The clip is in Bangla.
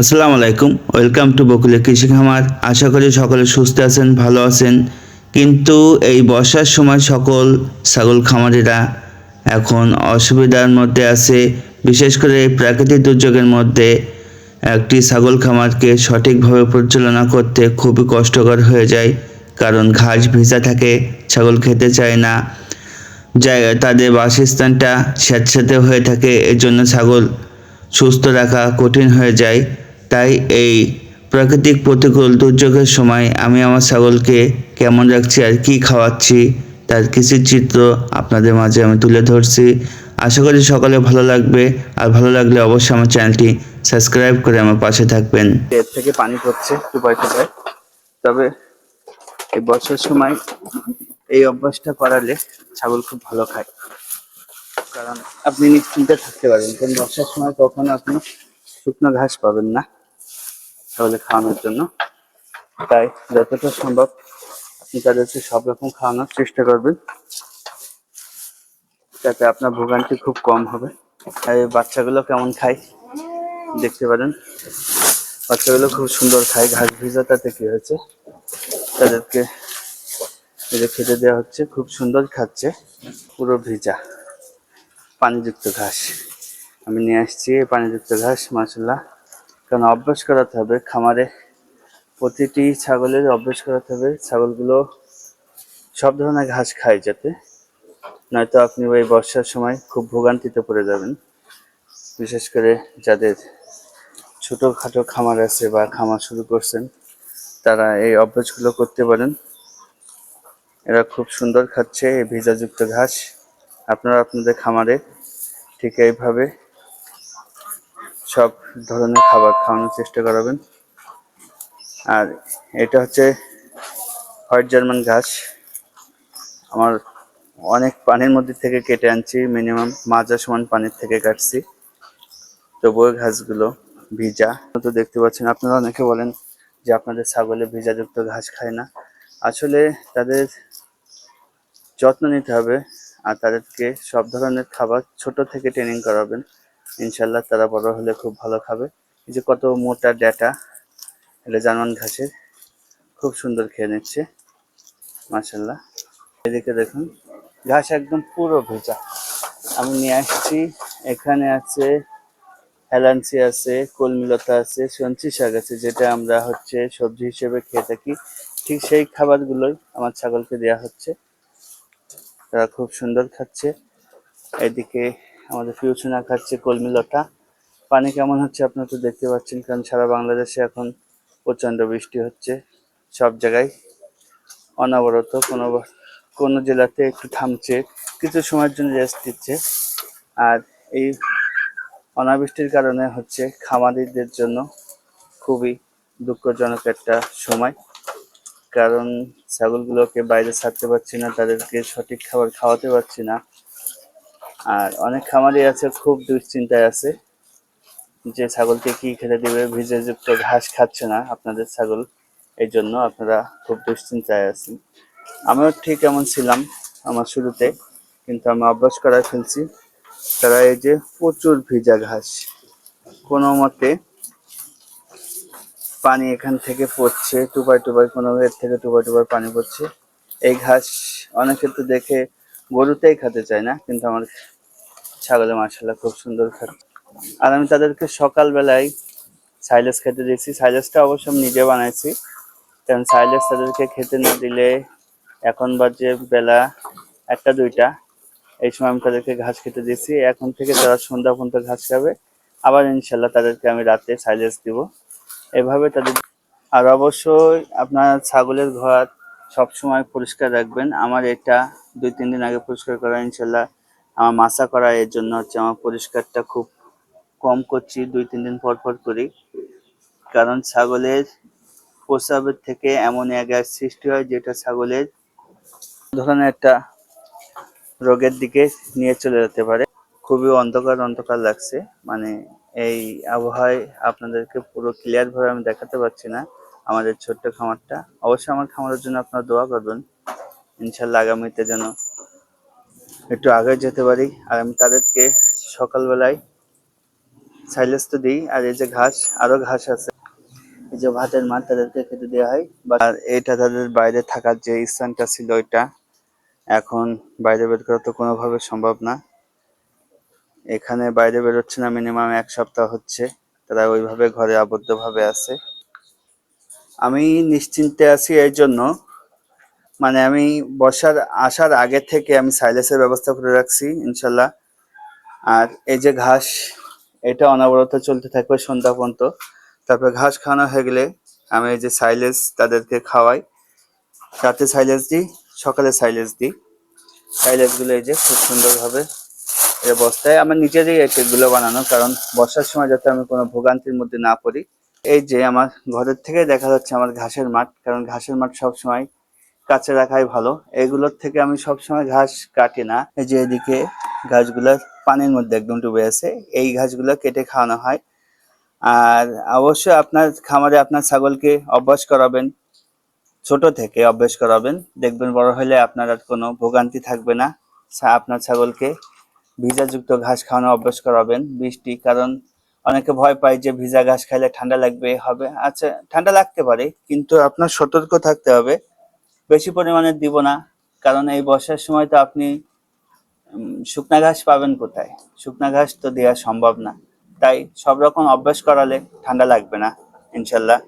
আসসালামু আলাইকুম, ওয়েলকাম টু বকুলে কৃষি খামার। আশা করি সকলে সুস্থ আছেন, ভালো আছেন। কিন্তু এই বর্ষার সময় সকল ছাগল খামারিরা এখন অসুবিধার মধ্যে আছে। বিশেষ করে প্রাকৃতিক দুর্যোগের মধ্যে একটি ছাগল খামারকে সঠিকভাবে পরিচালনা করতে খুবই কষ্টকর হয়ে যায়। কারণ ঘাস ভিজা থাকে, ছাগল খেতে চায় না। জায়গা তাদের বাসস্থানটা স্যাঁতস্যাঁতে হয়ে থাকে। এর জন্য ছাগল সুস্থ রাখা কঠিন হয়ে যায়। তাই এই প্রাকৃতিক প্রতিকূল দুর্যোগের সময় আমি আমার ছাগলকে কেমন রাখছি আর কি খাওয়াচ্ছি, তার কিছু চিত্র আপনাদের মাঝে আমি তুলে ধরছি। আশা করি সকলে ভালো লাগবে, আর ভালো লাগলে অবশ্যই আমার চ্যানেলটি সাবস্ক্রাইব করে আমার পাশে থাকবেন। এর থেকে পানি পড়ছে টুপাই টুপাই তবে এই বছর সময় এই অভ্যাসটা করালে ছাগল খুব ভালো খায়। কারণ আপনি নিশ্চিন্তে থাকতে পারবেন, কারণ বর্ষার সময় কখনো আপনি শুকনো ঘাস পাবেন না। ছাগলে খাওয়ানোর জন্য। তাই যতটা সম্ভব আপনি তাদেরকে সব রকম খাওয়ানোর চেষ্টা করবেন। যাতে আপনার ভোগান্তি খুব কম হবে। আর বাচ্চাগুলো কেমন খায় দেখতে পারেন। বাচ্চাগুলো খুব সুন্দর খায়। ঘাস ভিজা তাতে কি হয়েছে। তাদেরকে খেতে দেওয়া হচ্ছে। খুব সুন্দর খাচ্ছে। পুরো ভিজা। পানিযুক্ত ঘাস। আমি নিয়ে আসছি পানিযুক্ত ঘাস মাসাল্লাহ কারণ অভ্যাস করাতে হবে। খামারে প্রতিটি ছাগলের অভ্যাস করাতে হবে। ছাগলগুলো সব ধরনের ঘাস খায় যাতে। নয়তো আপনি ওই বর্ষার সময় খুব ভোগান্তিতে পড়ে যাবেন। বিশেষ করে যাদের ছোটোখাটো খামার আছে বা খামার শুরু করছেন, তারা এই অভ্যাসগুলো করতে পারেন। এরা খুব সুন্দর খাচ্ছে এই ভিজাযুক্ত ঘাস। আপনারা আপনাদের খামারে ঠিক এইভাবে সব ধরনের খাবার খাওয়ানোর চেষ্টা করাবেন। আর এটা হচ্ছে হোয়াইট জার্মান ঘাস আমার অনেক পানির মধ্যে থেকে কেটে আনছি, মিনিমাম মাজা সমান পানির থেকে কাটছি। তবুও ঘাসগুলো ভিজা। তো দেখতে পাচ্ছেন, আপনারা অনেকে বলেন যে আপনাদের ছাগলে ভিজাযুক্ত ঘাস খায় না। আসলে তাদের যত্ন নিতে হবে আর তাদেরকে সব ধরনের খাবার ছোট থেকে ট্রেনিং করাবেন। ইনশাল্লাহ তারা বড় হলে খুব ভালো খাবে। এই যে কত মোটা ডেটা, এটা জার্মান ঘাসের। খুব সুন্দর খেয়ে নিচ্ছে মাসাল্লাহ এদিকে দেখুন, ঘাস একদম পুরো ভেজা। আমি নিয়ে আসছি, এখানে আছে হেলান্সি আছে, কলমিলতা আছে, সঞ্চি শাক আছে, যেটা আমরা হচ্ছে সবজি হিসেবে খেয়ে থাকি। ঠিক সেই খাবারগুলোই আমার ছাগলকে দেওয়া হচ্ছে। তারা খুব সুন্দর খাচ্ছে। এদিকে আমাদের ফিউচুনা খাচ্ছে কলমি লতা। পানি কেমন হচ্ছে আপনারা তো দেখতে পাচ্ছেন, কারণ সারা বাংলাদেশে এখন প্রচণ্ড বৃষ্টি হচ্ছে সব জায়গায়। অনবরত কোনো কোনো জেলাতে একটু থামছে, কিছু সময়ের জন্য রেস্ট দিচ্ছে। আর এই অনাবৃষ্টির কারণে হচ্ছে খামারিদের জন্য খুবই দুঃখজনক একটা সময়, কারণ ছাগলগুলোকে বাইরে ছাড়তে পারছি না, তাদেরকে সঠিক খাবার খাওয়াতে পারছি না। আর অনেক খামারি আছে, খুব দুশ্চিন্তায় আছে। যে ছাগলকে কি খেতে দিবে ভিজেযুক্ত ঘাস খাচ্ছে না আপনাদের ছাগল, এই জন্য আপনারা খুব দুশ্চিন্তায় আছেন। আমিও ঠিক এমন ছিলাম আমার শুরুতে, কিন্তু আমি অভ্যাস করায় ফেলছি। তারা এই যে প্রচুর ভিজা ঘাস, কোনো মতে পানি এখান থেকে পড়ছে টুপাই টুপাই কোনো এর থেকে টুপাই টুপাই পানি পড়ছে। এই ঘাস অনেকে তো দেখে গরুতেই খেতে চায় না, কিন্তু আমার ছাগলে মাসাল্লাহ খুব সুন্দর খাচ্ছে আর আমি তাদেরকে সকালবেলায় সাইলেস খেতে দিয়েছি সাইলেসটা অবশ্য আমি নিজে বানাইছি। কারণ সাইলেস তাদেরকে খেতে না দিলে এখন বাজে বেলা একটা, দুইটা। এই সময় আমি তাদেরকে ঘাস খেতে দিয়েছি। এখন থেকে তারা সন্ধ্যা পর্যন্ত ঘাস খাবে। আবার ইনশাল্লাহ তাদেরকে আমি রাতে সাইলেস দিব। এভাবে তাদের আর অবশ্যই আপনার ছাগলের ঘর সব সময় পরিষ্কার রাখবেন। আমার এটা দুই, তিন দিন আগে পরিষ্কার করা ইনশাল্লাহ আমার মাসা করা এর জন্য হচ্ছে আমার পরিষ্কারটা খুব কম করছি, দুই, তিন দিন পর পর করি। কারণ ছাগলের প্রস্রাবের থেকে এক গ্যাস সৃষ্টি হয় যেটা ছাগলের ধরনের একটা রোগের দিকে নিয়ে চলে যেতে পারে। খুবই অন্ধকার অন্ধকার লাগছে। মানে এই আবহাওয়ায় আপনাদেরকে পুরো ক্লিয়ারভাবে আমি দেখাতে পারছি না আমাদের ছোট্ট খামারটা। অবশ্যই আমার খামারের জন্য আপনারা দোয়া করবেন। ইনশাল্লাহ আগামীতে যেন একটু আগে যেতে পারি। আর আমি তাদেরকে সকালবেলায় সাইলেজ তো দিই। আর এই যে ঘাস, আরও ঘাস আছে। এই যে ভাতের মাঠ তাদেরকে খেতে দেওয়া হয়। আর এটা তাদের বাইরে থাকার যে স্থানটা ছিল ওইটা এখন বাইরে বের করা তো কোনোভাবে সম্ভব না। এখানে বাইরে বেরোচ্ছে না মিনিমাম এক সপ্তাহ হচ্ছে। তারা ওইভাবে ঘরে আবদ্ধভাবে আছে। আমি নিশ্চিন্তে আছি এই জন্য। মানে আমি বসার, আসার আগে থেকে আমি সাইলেসের ব্যবস্থা করে রাখছি, ইনশাল্লাহ। আর এই যে ঘাস, এটা অনবরত চলতে থাকবে সন্ধ্যা পর্যন্ত। তারপর ঘাস খাওয়ানো হয়ে গেলে আমি এই যে সাইলেস তাদেরকে খাওয়াই। রাতে সাইলেস দিই, সকালে সাইলেস দিই। সাইলেসগুলো এই যে খুব সুন্দরভাবে এই বস্তায় আমার নিজেরই এগুলো বানানো, কারণ বর্ষার সময় যাতে আমি কোনো ভোগান্তির মধ্যে না পড়ি। এই যে আমার ঘরের থেকে দেখা যাচ্ছে আমার ঘাসের মাঠ, কারণ ঘাসের মাঠ সব সময় কাছে রাখাই ভালো। এগুলোর থেকে আমি সব সময় ঘাস কাটি না। এই যে এদিকে ঘাসগুলো পানির মধ্যে একদম ডুবে আছে। এই ঘাসগুলো কেটে খাওয়ানো হয়। আর অবশ্যই আপনার খামারে আপনার ছাগলকে অভ্যাস করাবেন। ছোট থেকে অভ্যাস করাবেন। দেখবেন বড় হলে আপনার আর কোনো ভোগান্তি থাকবে না। আপনার ছাগলকে ভিজাযুক্ত ঘাস খাওয়ানো অভ্যাস করাবেন বৃষ্টি, কারণ অনেকে ভয় পায় যে ভিজা ঘাস খাইলে ঠান্ডা লাগবে, হবে। আচ্ছা ঠান্ডা লাগতে পারে, কিন্তু আপনার সতর্ক থাকতে হবে। বেশি পরিমাণে দিব না, কারণ এই বর্ষার সময় তো আপনি শুকনা ঘাস পাবেন কোথায়? শুকনা ঘাস তো দেওয়া সম্ভব না। তাই সব রকম অভ্যাস করালে ঠান্ডা লাগবে না, ইনশাল্লাহ।